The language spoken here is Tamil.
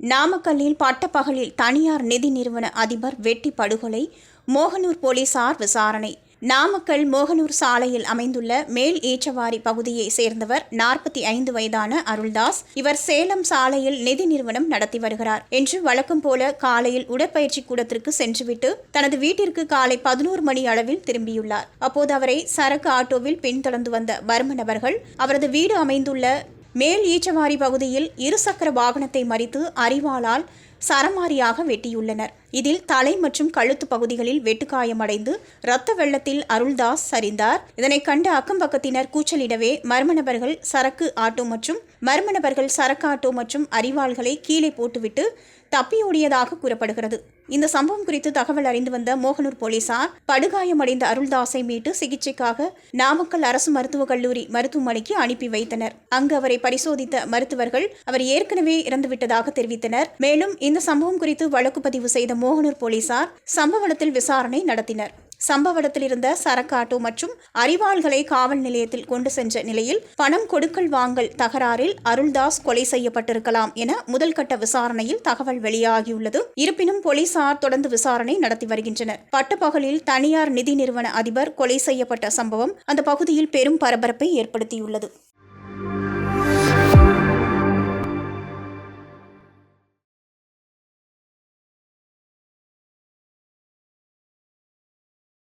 நாமக்கல்லில் பட்டப்பகலில் தனியார் நிதி நிறுவன அதிபர் வெட்டி படுகொலை மோகனூர் போலீசார் விசாரணை. நாமக்கல் மோகனூர் சாலையில் அமைந்துள்ள மேல் ஈச்சவாரி பகுதியை சேர்ந்தவர் நாற்பத்தி ஐந்து வயதான அருள்தாஸ். இவர் சேலம் சாலையில் நிதி நிறுவனம் நடத்தி வருகிறார் என்று வழக்கம் போல காலையில் உடற்பயிற்சி கூடத்திற்கு சென்றுவிட்டு தனது வீட்டிற்கு காலை பதினோரு மணி அளவில் திரும்பியுள்ளார். அப்போது அவரை சரக்கு ஆட்டோவில் பின்தொடர்ந்து வந்த மர்ம நபர்கள் அவரது வீடு அமைந்துள்ள மேல் ஈச்சவாரி பகுதியில் இருசக்கர வாகனத்தை மறித்து அரிவாளால் சரமாரியாக வெட்டியுள்ளனர். இதில் தலை மற்றும் கழுத்து பகுதிகளில் வெட்டுக்காயமடைந்து இரத்த வெள்ளத்தில் அருள்தாஸ் சரிந்தார். இதனை கண்ட அக்கம் பக்கத்தினர் கூச்சலிடவே மர்ம நபர்கள் சரக்கு ஆட்டோ மற்றும் மர்ம நபர்கள் சரக்கு ஆட்டோ மற்றும் அரிவாள்களை கீழே போட்டுவிட்டு தப்பியோடியதாக கூறப்படுகிறது. இந்த சம்பவம் குறித்து தகவல் அறிந்து வந்த மோகனூர் போலீசார் படுகாயமடைந்த அருள்தாஸை மீட்டு சிகிச்சைக்காக நாமக்கல் அரசு மருத்துவக் கல்லூரி மருத்துவமனைக்கு அனுப்பி வைத்தனர். அங்கு அவரை பரிசோதித்த மருத்துவர்கள் அவர் ஏற்கனவே இறந்துவிட்டதாக தெரிவித்தனர். மேலும் இந்த சம்பவம் குறித்து வழக்கு பதிவு செய்த மோகனூர் போலீசார் சம்பவத்தில் விசாரணை நடத்தினர். சம்பவ இடத்தில் இருந்த சரக்கு ஆட்டோ மற்றும் அறிவாள்களை காவல் நிலையத்தில் கொண்டு சென்ற நிலையில் பணம் கொடுக்கல் வாங்கல் தகராறில் அருள்தாஸ் கொலை செய்யப்பட்டிருக்கலாம் என முதல்கட்ட விசாரணையில் தகவல் வெளியாகியுள்ளது. இருப்பினும் போலீசார் தொடர்ந்து விசாரணை நடத்தி வருகின்றனர். பட்டப்பகலில் தனியார் நிதி நிறுவன அதிபர் கொலை செய்யப்பட்ட சம்பவம் அந்த பகுதியில் பெரும் பரபரப்பை ஏற்படுத்தியுள்ளது.